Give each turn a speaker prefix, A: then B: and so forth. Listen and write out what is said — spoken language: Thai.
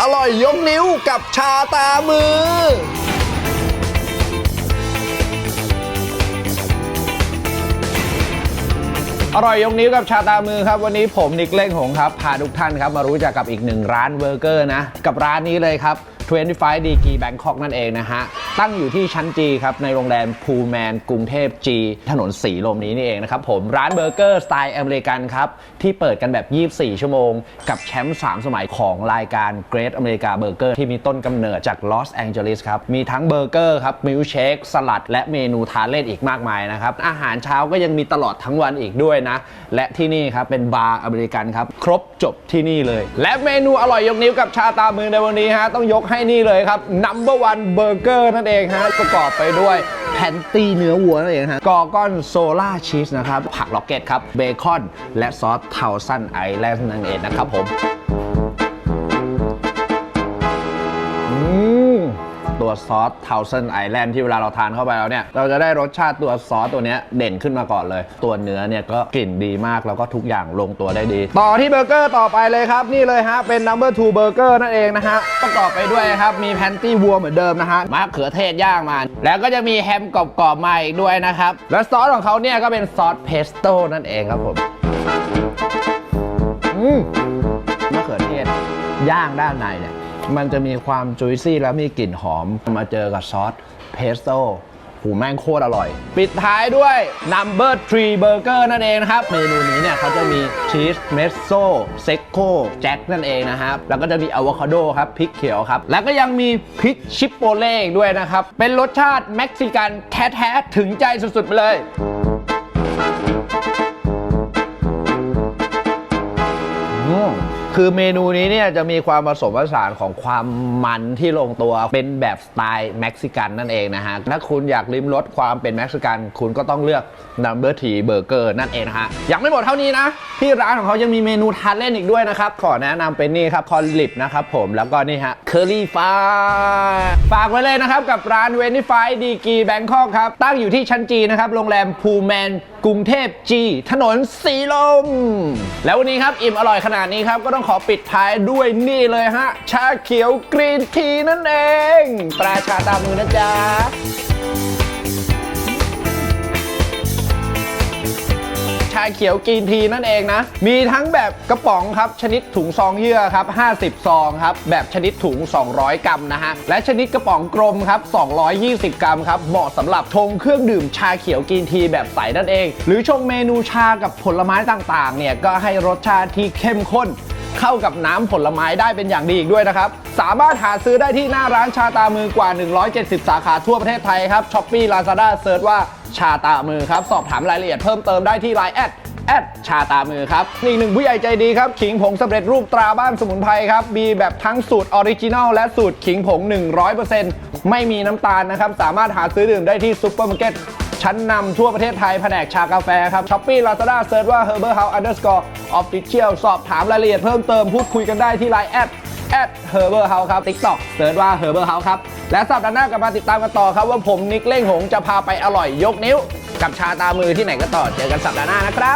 A: อร่อยยกนิ้วกับชาตามืออร่อยยกนิ้วกับชาตามือครับ วันนี้ผมนิกเล่งหงครับพาทุกท่านครับมารู้จักกับอีกหนึ่งร้านเบอร์เกอร์นะ กับร้านนี้เลยครับ 25 d g Bangkok นั่นเองนะฮะ ตั้งอยู่ที่ชั้นจีครับ ในโรงแรมพูแมนกรุงเทพจี ถนนสีลมนี้นี่เองนะครับผม ร้านเบอร์เกอร์สไตล์อเมริกันครับ ที่เปิดกันแบบ 24 ชั่วโมง กับแชมป์ 3 สมัยของรายการ Great America Burger ที่มีต้นกำเนิดจากลอสแองเจลิสครับ มีทั้งเบอร์เกอร์ครับมิลเชคสลัด และเมนูทานเล่นอีกมากมายนะครับ อาหารเช้าก็ยังมีตลอดทั้งวันอีกด้วยนะ และที่นี่ครับเป็นบาร์อเมริกันครับ ครบจบที่นี่เลย และเมนูอร่อยยกนิ้วกับชาตามือในวันนี้ฮะต้องยกให้นี่เลยครับ number one burger นั่นเองฮะประกอบไปด้วยแพนตี้เนื้อวัวนั่นเองฮะกอก้อนโซล่าชีสนะครับ ผักล็อกเก็ตครับ เบคอน และซอสเทาซันไอแลนด์นั่นเองนะครับผม ตัวซอสเทาเซนไอแลนด์ที่เวลาเราทานเข้าไปแล้วเนี่ย เราจะได้รสชาติตัวซอสตัวนี้เด่นขึ้นมาก่อนเลย ตัวเนื้อเนี่ยก็กลิ่นดีมากแล้วก็ทุกอย่างลงตัวได้ดี ต่อที่เบอร์เกอร์ต่อไปเลยครับ นี่เลยฮะ เป็น number two burger นั่นเองนะฮะ ประกอบไปด้วยครับ มีแพนตี้วัวเหมือนเดิมนะฮะมะเขือเทศย่างมาแล้วก็จะมีแฮมกรอบๆมาอีกด้วยนะครับ และซอสของเขาเนี่ยก็เป็นซอสเพสโต้นั่นเองครับผมอืมมะเขือเทศย่างด้านในเนี่ย มันจะมีความจุยซี่แล้วมีกลิ่นหอม มาเจอกับซอสเพสโต้หูแม่งโคตรอร่อย ปิดท้ายด้วย number three burger นั่นเองนะครับ เมนูนี้เนี่ยเขาจะมีชีสเมสโซเซกโ o แจ็คนั่นเองนะครับ แล้วก็จะมีอะโวคาโดครับพริกเขียวครับ แล้วก็ยังมีพริกชิปโปเล่ด้วยนะครับ เป็นรสชาติเม็กซิกันแท้ๆ ถึงใจสุดๆ ไปเลยอืม คือเมนูนี้เนี่ยจะมีความผสมผสานของความมันที่ลงตัวเป็นแบบสไตล์เม็กซิกันนั่นเองนะฮะ ถ้าคุณอยากลิ้มรสความเป็นเม็กซิกัน คุณก็ต้องเลือก Number t Burger นั่นเองนะฮะ ยังไม่หมดเท่านี้นะ ที่ร้านของเขายังมีเมนูทานเล่นอีกด้วยนะครับ ขอแนะนำเป็นนี่ครับคอนลิปนะครับผมแล้วก็นี่ฮะเคอรี่ฟ้าฝากไว้เลยนะครับกับร้านเวนิฟายดีกีแบงคอกครับตั้งอยู่ที่ชั้นจีนะครับโรงแรมพูแมน กรุงเทพจีถนนสีลม แล้ววันนี้ครับ อิ่มอร่อยขนาดนี้ครับ ก็ต้องขอปิดท้ายด้วยนี่เลยฮะ ชาเขียวกรีนทีนั่นเอง ตราชาตามมือนะจ๊ะ ชาเขียวกรีนทีนั่นเองนะ มีทั้งแบบกระป๋องครับ ชนิดถุงซองเยื่อครับ 50 ซองครับ แบบชนิดถุง 200 กรัมนะฮะ และชนิดกระป๋องกลมครับ 220 กรัมครับ เหมาะสำหรับชงเครื่องดื่มชาเขียวกรีนทีแบบใสนั่นเอง หรือชงเมนูชากับผลไม้ต่างๆ เนี่ย ก็ให้รสชาติที่เข้มข้นเข้ากับน้ำผลไม้ได้เป็นอย่างดีอีกด้วยนะครับ สามารถหาซื้อได้ที่หน้าร้านชาตามือกว่า 170 สาขาทั่วประเทศไทยครับช้อปปี้ลาซาด้าเซิร์ชว่า ชาตามือครับ สอบถามรายละเอียดเพิ่มเติมได้ที่ไลน์แอดแอดชาตามือครับอีกหนึ่งผู้ใหญ่ใจดีครับ ขิงผงสำเร็จรูปตราบ้านสมุนไพรครับมีแบบทั้งสูตรออริจินัลและสูตรขิงผง 100%ไม่มีน้ำตาลนะครับ สามารถหาซื้อดื่มได้ที่ซุปเปอร์มาร์เก็ตชั้นนำทั่วประเทศไทยแผนกชากาแฟครับช้อปปี้ลาซาด้าเซิร์ชว่า Herbal House Underscore Official สอบถามรายละเอียดเพิ่มเติมพูดคุยกันได้ที่ไลน์แอด แอด Herbal House ครับ TikTok เสิร์ชว่า Herbal House ครับ และสัปดาห์หน้ากลับมาติดตามกันต่อครับว่าผมนิกเล่งหงจะพาไปอร่อยยกนิ้ว กับชาตามือที่ไหนก็ต่อเจอกันสัปดาห์หน้านะครับ